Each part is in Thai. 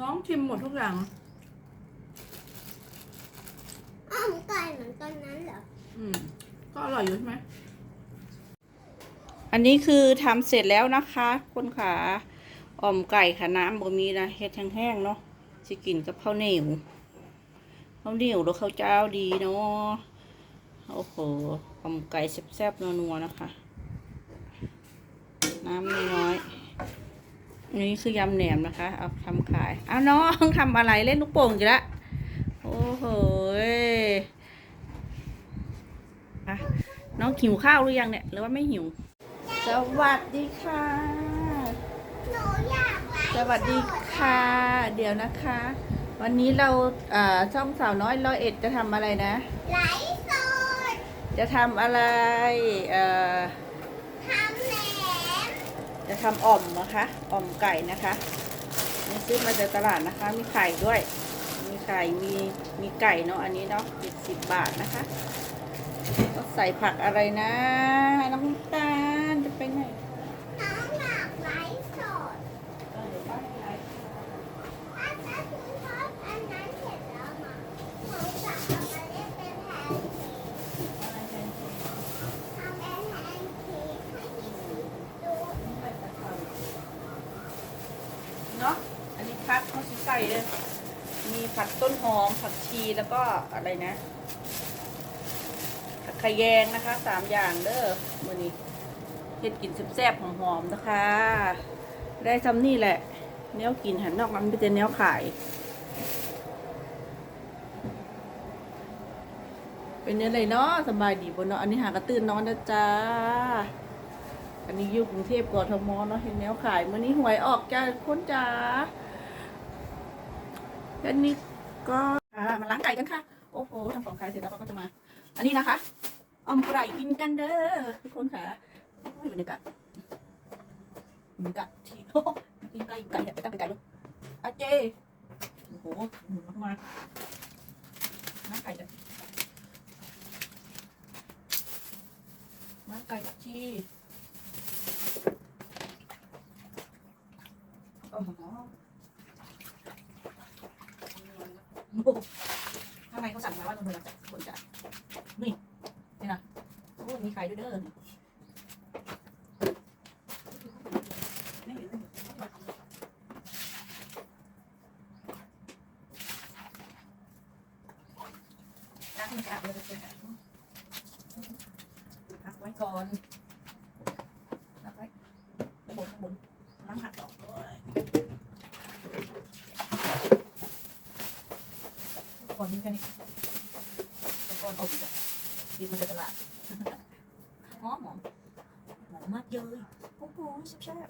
น้องชิมหมดทุกอย่าง อ้อมไก่เหมือนตอนนั้นเหรอ อืม ก็อร่อยอยู่ใช่ไหม อันนี้คือทำเสร็จแล้วนะคะคุณขาอ่อมไก่ค่ะน้ำบ่มีนะเฮ็ดแห้งๆเนาะสิกินกับข้าวเหนียวข้าวเหนียวหรือข้าวเจ้าดีเนาะโอ้โหอ่อมไก่แซ่บๆนัวๆนะคะ น้ำน้อยๆอั นนี้คือยำแหนมนะคะ เอาทำขายอ้าวน้องทำอะไรเล่นลูกโป่งอยู่ละโอ้โหยอะน้องหิวข้าวหรือยังเนี่ย หรือว่าไม่หิว สวัสดีค่ะหนูอยากไลฟ์สวัสดีค่ะ เดี๋ยวนะคะ วันนี้เราเอ่อช่องสาวน้อยร้อยเอ็ดจะทำอะไรนะ ไลฟ์สด จะทำอะไร เอ่อทำแหนม จะทำอ่อมนะคะอ่อมไก่นะคะนี่ซื้อมาจากตลาดนะคะ มีไข่ด้วย มีไข่มีมีไก่เนาะอันนี้เนาะสิบสิบบาทนะคะก็ใส่ผักอะไรนะน้ำตาลจะไปไหนองอยากไลฟ์สด เออเดี๋ยวป้าให้ไลฟ์ ถ้าถ้าคุณชอบอันนั้นเสร็จแล้วมาหนูจะเอามาเล่นเป็นแพนเค้ก อะไรแทนเค้ก ทำเป็นแพนเค้กให้พี่พีดู เนาะ อันนี้พัก เขาสิใส่เลยมีผักต้นหอมผักชีแล้วก็อะไรนะผักขยงนะคะสามอย่างเด้อมือนี้เฮ็ดกินแซ่บๆหอมๆนะคะ ได้ซ้ำนี่แหละเนี้ยกินหันนอกนั้นเป็นเนี้ยขาย เป็นเนื้อเลยเนาะสบายดีบนเนาะอันนี้หากระตื้นนอนนะจ้าอันนี้อยู่กรุงเทพกทมเนาะเห็นแนวขายมื่อนี้หวยออกจ้าคนจ้า อันนี้ก็มาล้างไก่กันค่ะ โอ้โหทำของขายเสร็จแล้วเราก็จะมา อันนี้นะคะอมไก่กินกันเด้อทุกคนค่ะอยบรรยากาศบรรยากาศที่โอ้กินไก่ไก่เนี่ยไปตั้งไก่ดูอาเจโอ้โหหมุนเข้ามาล้างไก่กันล้างไก่กับชีโอ้โห ข้างในเขาสั่งมาว่าต้องเดินจากคนจ่ายนี่นี่นะโอ้มีใครด้วยเด้อพักไว้ก่อนพักไว้บนบนล้างผักต่อ ก่อนนี้กันนี่ก่อนเอาอีกอะกินมาจากตลาดหอมหอมหอมมากเลยโอ้โหแซ่บ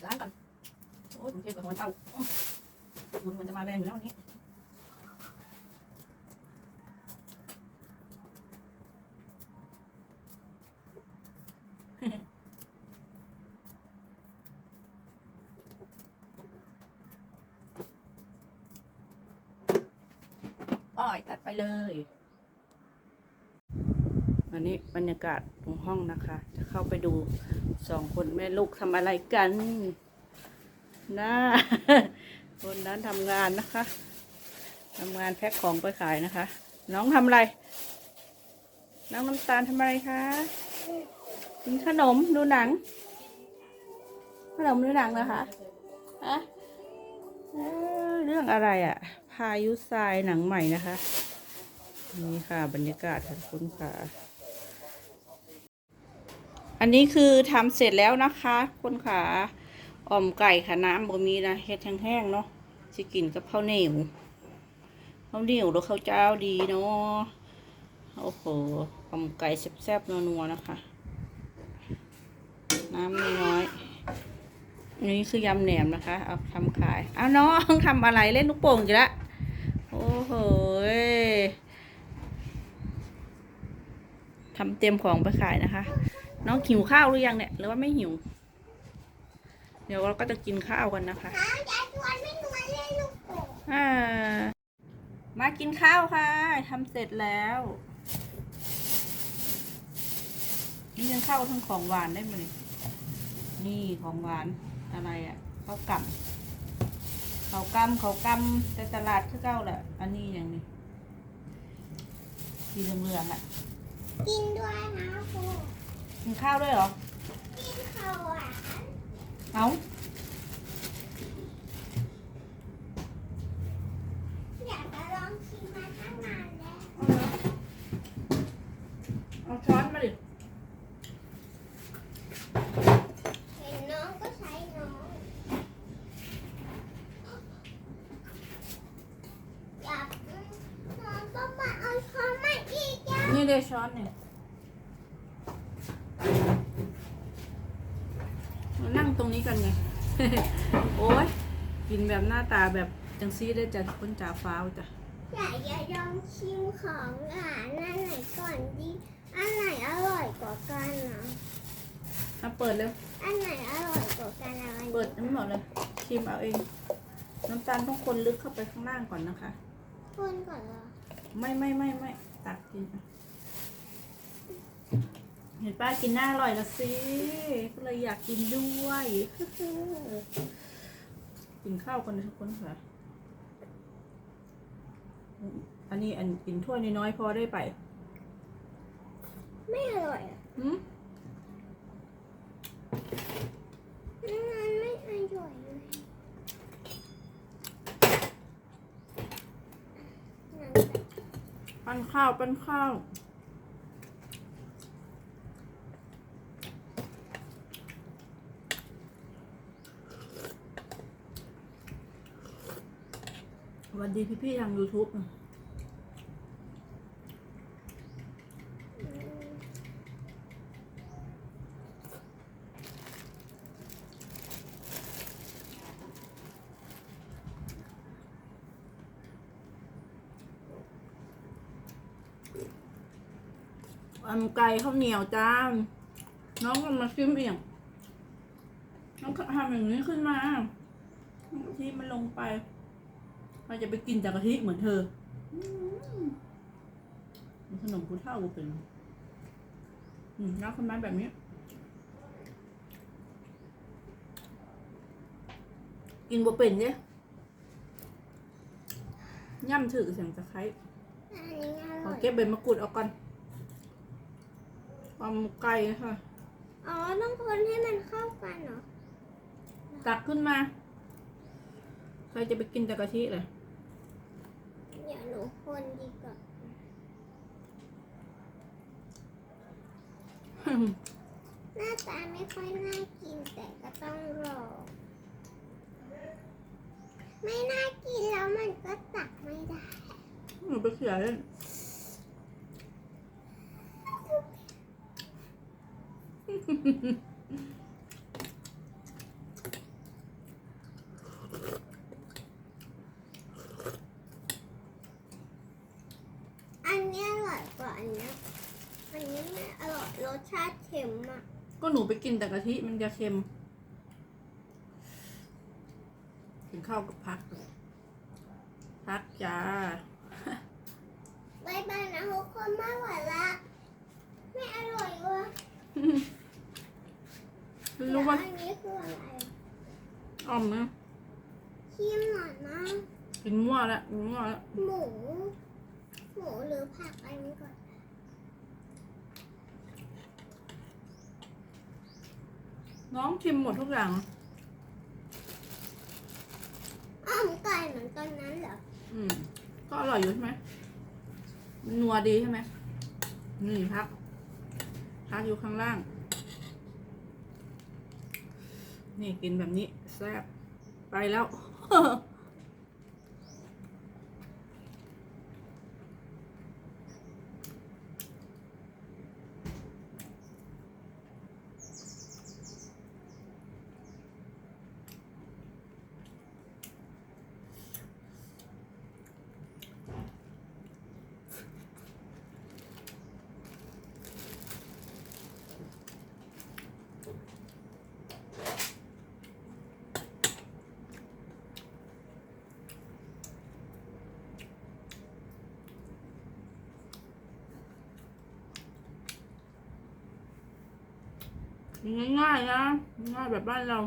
ๆล้างก่อนโอ้ยผมเทียบกับหัวเต้ามันมันจะมาแรงอยู่แล้ววันนี้อ้อยตัดไปเลยวั นนี้บรรยากาศตรงห้องนะคะ จะเข้าไปดูสองคนแม่ลูกทำอะไรกันนะคนนั้นทำงานนะคะทำงานแพ็คของไปขายนะคะ น้องทำอะไร น้องน้ำตาลทำอะไรคะกินขนมดูหนัง ขนมดูหนังเหรอคะฮะเอ้อเรื่องอะไรอะ่ะ พายุทรายหนังใหม่นะคะ นี่ค่ะบรรยากาศค่ะคุณค่ะ อันนี้คือทำเสร็จแล้วนะคะคุณค่ะอ่อมไก่ค่ะน้ำบ่มีนะเฮ็ดแห้งๆเนาะสิกินกับข้าวเหนียวข้าวเหนียวหรือข้าวเจ้าดีเนาะโอ้โหอ่อมไก่แซ่บๆนัวๆนะคะ น้ำน้อยนนี้คือยำแหนมนะคะ เอาทำขาย เอาน้องทำอะไรเล่นลูกโป่งอยู่ละโอ้โหทำเตรียมของไปขายนะคะ น้องหิวข้าวหรือยังเนี่ย หรือว่าไม่หิว เดี๋ยวเราก็จะกินข้าวกันนะคะน้องจะชวนไม่นวลเล่นลูกโป่งอ่ามากินข้าวค่ะทำเสร็จแล้วนี่ยังเข้าทั้งของหวานได้ไหมเนี่ยนี่ของหวานอะไรอะข้าวกำข้าวกำข้าวกำแต่ตลาดคือเก้าแหละอันนี้อย่างนี้สีเหลืองๆอะ กินด้วยนะครู กินข้าวด้วยเหรอ กินข้าวหวานเอาอยากจะลองชิมมาตั้งนานแล้ว เอาช้อนมาดิ เห็นน้องก็ใช้น้องอยากน้องก็มาเอาช้อนมาอีกจ้ะ นี่ได้ช้อนเนี่ยมานั่งตรงนี้กันไง โอ้ยกิน แบบหน้าตาแบบจังซีได้จ้ะคนจ่าฟ้าวจ้ะอยากจะลองชิมของหวานอันไหนก่อนดี อันไหนอร่อยกว่ากันนะมาเปิดเร็ว อันไหนอร่อยกว่ากันอะไรเปิดทั้งหมดเลยชิมเอาเอง น้ำตาลต้องคนลึกเข้าไปข้างล่างก่อนนะคะ คนก่อนเหรอไม่ไม่ไม่ไม่ตักกินเอาเห็นป้ากินหน้าอร่อยละสิก็เลยอยากกินด้วย กินข้าวกันนะทุกคนค่ะ อันนี้อันกินถ้วยน้อยๆพอได้ไป ไม่อร่อยอะหืมอันนั้นไม่อร่อยเลยนั่นแหละปั้นข้าว ปั้นข้าว วัสดีพี่ๆทาง YouTube อันไก่ข้าวเหนียวจ้า น้องก็มาชิมเองน้องทำอย่างนี้ขึ้นมากะทิมันลงไป เราจะไปกินจากกะทิเหมือนเธออืมมันขนมผู้เท่าบ่เป็นอืมน้ำขึ้นมาแบบนี้ กินบ่เป็นเนี่ยย่ำถือเสียงตะไคร้อันนี้อขร่ออยเก็บใบมะกรูดเอาก่อนความไก่ค่ะ อ๋อ ต้องคนให้มันเข้ากันเหรอ ตักขึ้นมา ใครจะไปกินแต่กะทิเลย เดี๋ยวหนูคนดีกว่าหน้าตาไม่ค่อยน่ากินแต่ก็ต้องรอ ไม่น่ากินแล้วมันก็ตักไม่ได้หนูไปเขียเล่นอันนี้อร่อยก ว่าอันเนี้ยอันนี้ไม่อร่อยรสชาติเค็มอะก็หนูไปกินแต่กะทิมันจะเค็มกินข้าวกับพักพักจ้าบายบายนะทุกคนไม่ไหวละไม่อร่อยว่ะรู้ว่าแล้วอันนี้คืออะไรอ่อมนะชิมหน่อยนะกินมั่วแล้วกินมั่วแล้วหมูห มูหรือผักอันนี้ก่อนน้องชิมหมดทุกอย่างอ้อมไก่เหมือนตอนนั้นเหรอ อืม ก็อร่อยอยู่ใช่ไหมมันนัวดีใช่ไหมนี่พัก พักอยู่ข้างล่าง นี่กินแบบนี้แซ่บไปแล้ว ง่ายๆนะง่ายแบบบ้านเรา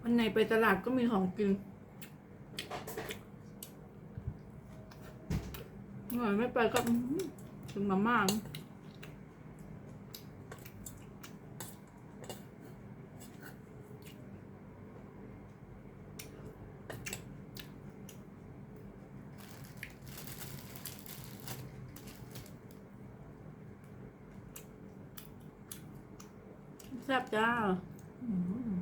วันไหนไปตลาดก็มีของกินหน่อยไม่ไปก็ถึงมาม่า แซ่บจ้าอืม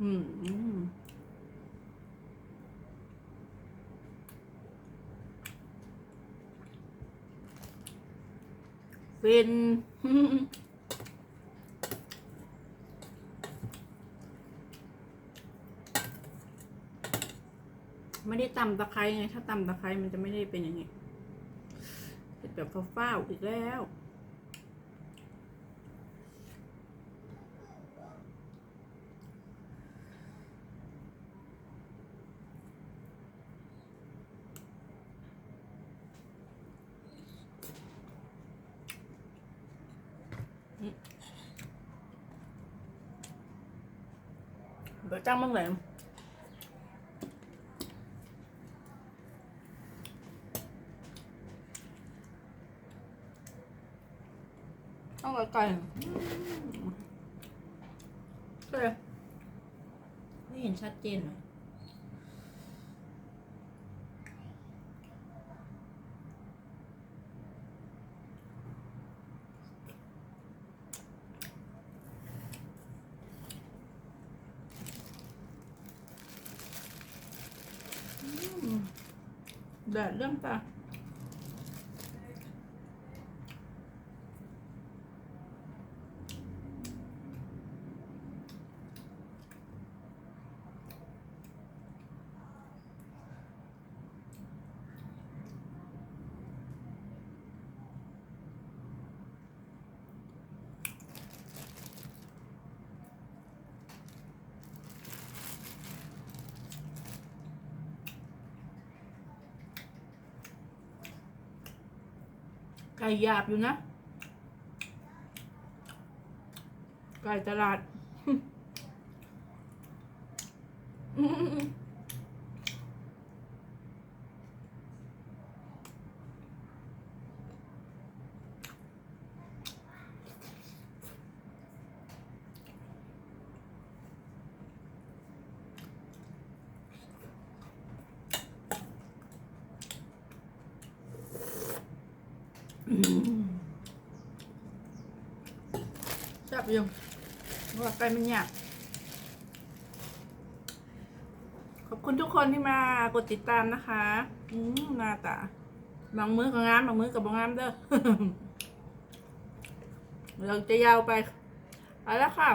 อืมอืมฟิน ไม่ได้ตำตะไคร้ไง ถ้าตำตะไคร้มันจะไม่ได้เป็นอย่างนี้เป็นแบบฟ้าวๆอีกแล้วเดี๋ยวจ้างบ้างเลย ต้องไกลๆก็เลยไม่เห็นชัดเจนหน่อยอืมแดดเรื่องตา ไก่หยาบอยู่นะ ไก่ตลาด จับอยู่ว่าไก่มันหยาบขอบคุณทุกคนที่มากดติดตามนะคะ อืมหน้าตาบางมือก็งามบางมือกับบางงามเด้อเราจะยาวไปไปแล้วค่ะ